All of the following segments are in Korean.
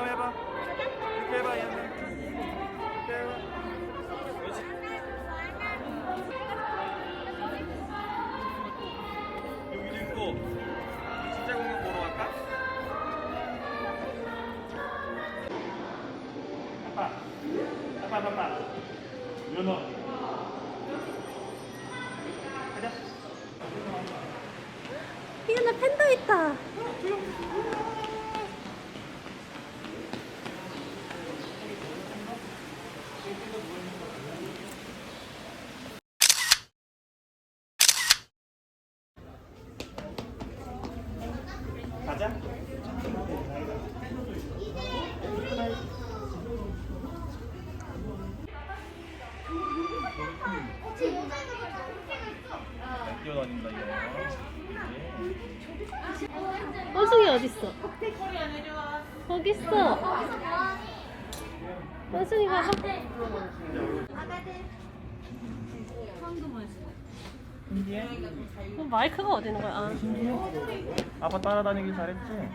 일로 해봐. 이렇게 해봐, 얘는. 이렇게 해봐. 그렇지. 여기도 있고, 진짜 공연 보러 갈까? 아빠, 아빠, 아빠. 연어. 가자. 이거 나 팬더 있다. 어, 뛰어다닌다 이거. 원숭이 어딨어? 거기 있어. 원숭이 봐봐. 어, 마이크가 어디 있는 거야? 아. 아빠 따라다니기 잘했지?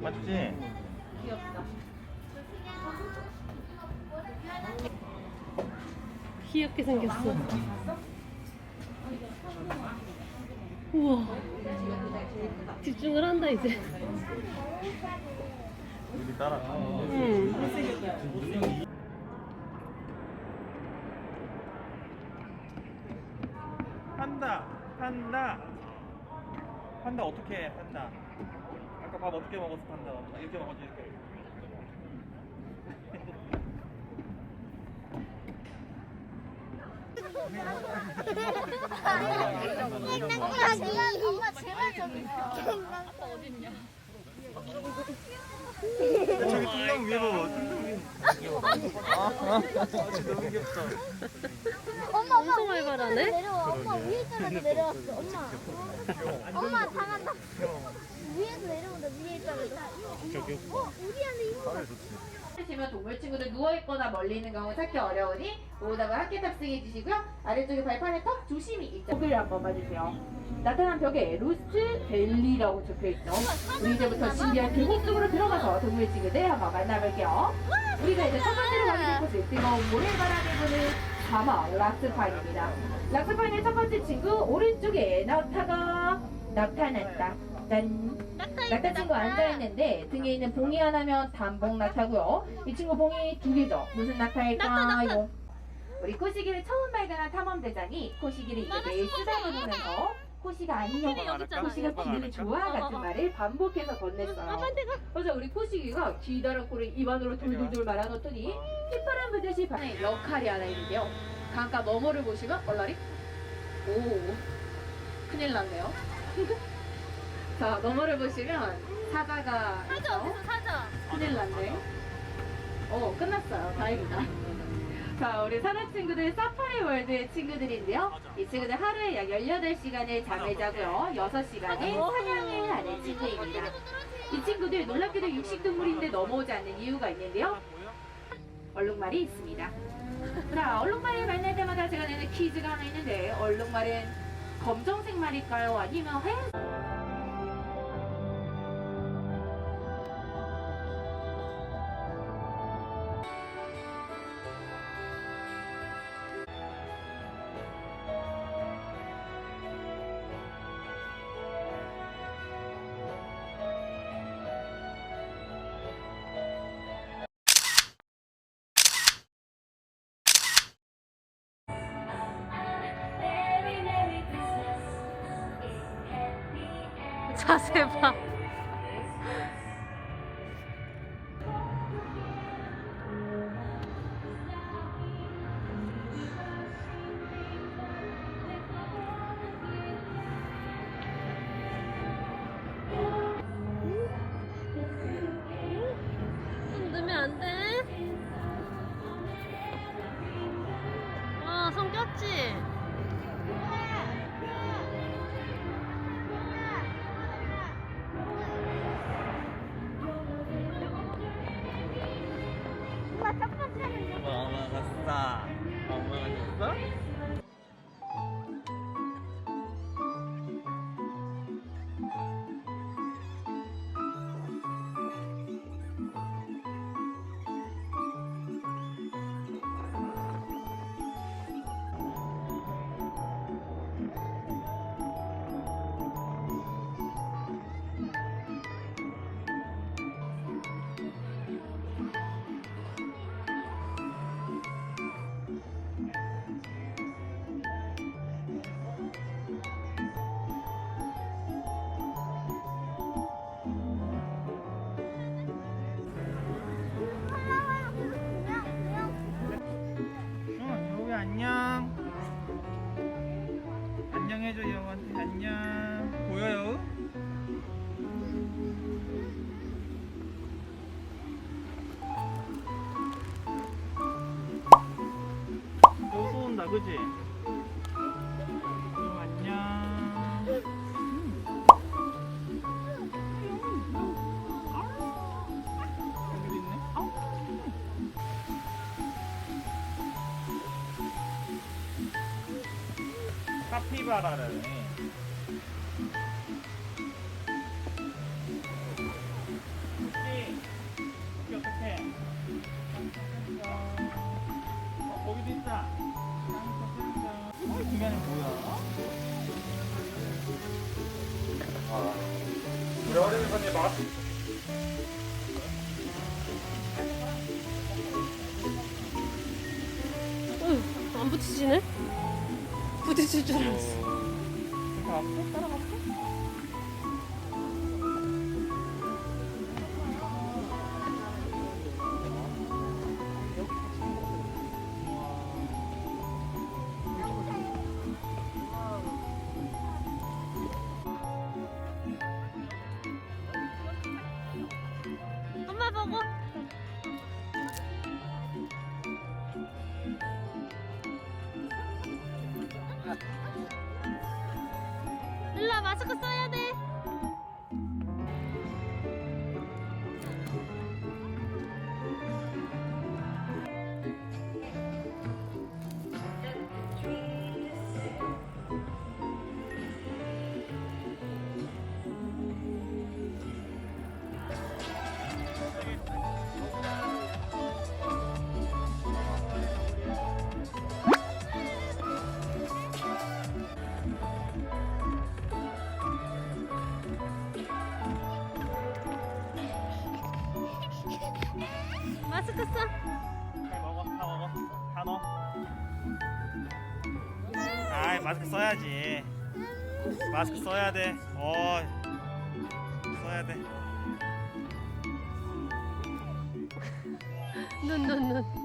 맞지? 귀엽게 생겼어. 우와. 집중을 한다 이제. 우리 따라. 응. 판다, 판다, 판다 어떻게 해? 판다. 아까 밥 어떻게 먹었어, 판다? 아, 이렇게 먹었지 이렇게. 엄마 제발 좀. 저기 뚱땅 위에 봐봐. 뚱땅 위에. 아. 엄마 엄마 엄청 위에 활발하네? 있다가 내려와. 엄마 위에 있다가 내려왔어. 엄마. 엄마 당한다. 위에서 내려온다. 위에 있다가. 어 우리 안에 이모. 하시면 동물 친구들 누워 있거나 멀리 있는 경우 찾기 어려우니 오다가 함께 탑승해 주시고요. 아래쪽에 발판에 턱 조심히 있죠. 벽을 한번 봐주세요. 나타난 벽에 로스트 벨리라고 적혀 있죠. 우리 이제부터 신비한 계곡 속으로 들어가서 동물 친구들 한번 만나볼게요. 우리가 이제 첫 번째로 가게 될 곳은 뜨거운 모래바람이 부는 사막 락스파인입니다. 락스파인의 첫 번째 친구 오른쪽에 낙타가 나타났다. 짠. 낙타 친구 앉아있는데 등에 있는 봉이 하나면 단봉 낙타고요. 이 친구 봉이 두 개죠. 무슨 낙타일까요? 우리 코시기를 처음 발견한 탐험대장이 코시기를 이제 매일 쓰다듬으면서 코시가 안녕, 코시가 기분이 좋아 같은 말을 반복해서 건넸어요. 그래서 우리 코시기가 기다란 코를 입안으로 돌돌돌 말아놓더니 휘파람 불듯이 반에 역할이 하나 있는데요. 강가 너머를 보시면 얼라리 오 큰일 났네요. 자 너머를 보시면 사자가 사자 어디서 사자 큰일 났네. 어 끝났어요. 다행이다. 자, 우리 사자 친구들 사파리 월드의 친구들인데요. 이 친구들 하루에 약 18시간을 잠을 자고요. 6시간을 사냥을 하는 친구입니다. 이 친구들 놀랍게도 육식동물인데 넘어오지 않는 이유가 있는데요. 얼룩말이 있습니다. 자, 얼룩말을 만날 때마다 제가 내는 퀴즈가 하나 있는데 얼룩말은 검정색 말일까요? 아니면 하얀 자세 봐. 손 넣으면 안 돼. 아, 손 꼈지? 그지? 형 안녕. 여기도 있네. 카피바라를. 어, 중간에 뭐야? 우리 어린이 선생님 마스크 어휴, 안 부딪히네? 부딪힐 줄 알았어. 따라갔어? 따라갔어? 일라 마스크 써 마스크 써. 빨리 먹어, 다 먹어, 다 넣어. 아이 마스크 써야지. 마스크 써야 돼. 어, 써야 돼. 눈, 눈, 눈.